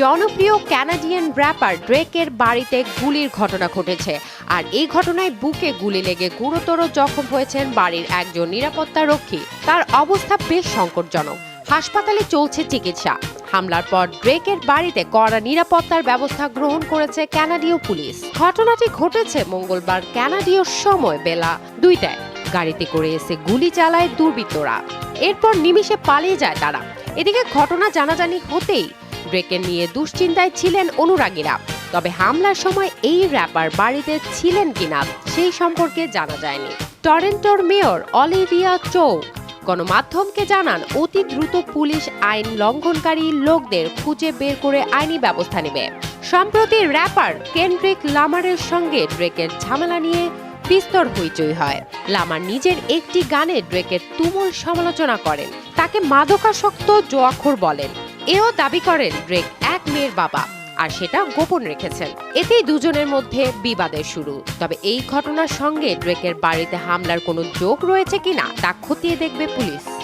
জনপ্রিয় Canadian wrapper ড্রেকের বাড়িতে গুলির ঘটনা ঘটেছে। আর এই ঘটনায় বুকে গুলি লেগে গুরুতর জখম হয়েছেন বাড়ির একজন নিরাপত্তা রক্ষী। তার অবস্থা বেশ সংকটজনক। হাসপাতালে চলছে চিকিৎসা। হামলার পর ড্রেকের বাড়িতে কড়া নিরাপত্তার ব্যবস্থা গ্রহণ করেছে কানাডীয় পুলিশ। ঘটনাটি ঘটেছে মঙ্গলবার কানাডীয় সময় বেলা দুইটায়। গাড়িতে করে এসে গুলি চালায় দুর্বৃত্তরা। এরপর নিমিষে পালিয়ে যায় তারা। এদিকে ঘটনা জানাজানি হতেই ড্রেকের নিয়ে দুশ্চিন্তায় ছিলেন অনুরাগীরা। তবে হামলার সময় এই র্যাপার বাড়িতে ছিলেন কিনা সেই সম্পর্কে জানা যায়নি। টরেন্টোর মেয়র অলিভিয়া চৌ গণমাধ্যমকে জানান, অতি দ্রুত পুলিশ আইন লঙ্ঘনকারী লোকদের খুঁজে বের করে আইনি ব্যবস্থা নেবে। সম্প্রতি র্যাপার কেন্ড্রিক লামারের সঙ্গে ড্রেকের ঝামেলা নিয়ে বিস্তর হইচই হয়। লামার নিজের একটি গানে ড্রেকের তুমুল সমালোচনা করেন। তাকে মাদকাসক্ত জোয়াখর বলেন। এও দাবি করেন ড্রেক এক মেয়ের বাবা, আর সেটা গোপন রেখেছেন। এতেই দুজনের মধ্যে বিবাদের শুরু। তবে এই ঘটনার সঙ্গে ড্রেকের বাড়িতে হামলার কোনো যোগ রয়েছে কিনা তা খতিয়ে দেখবে পুলিশ।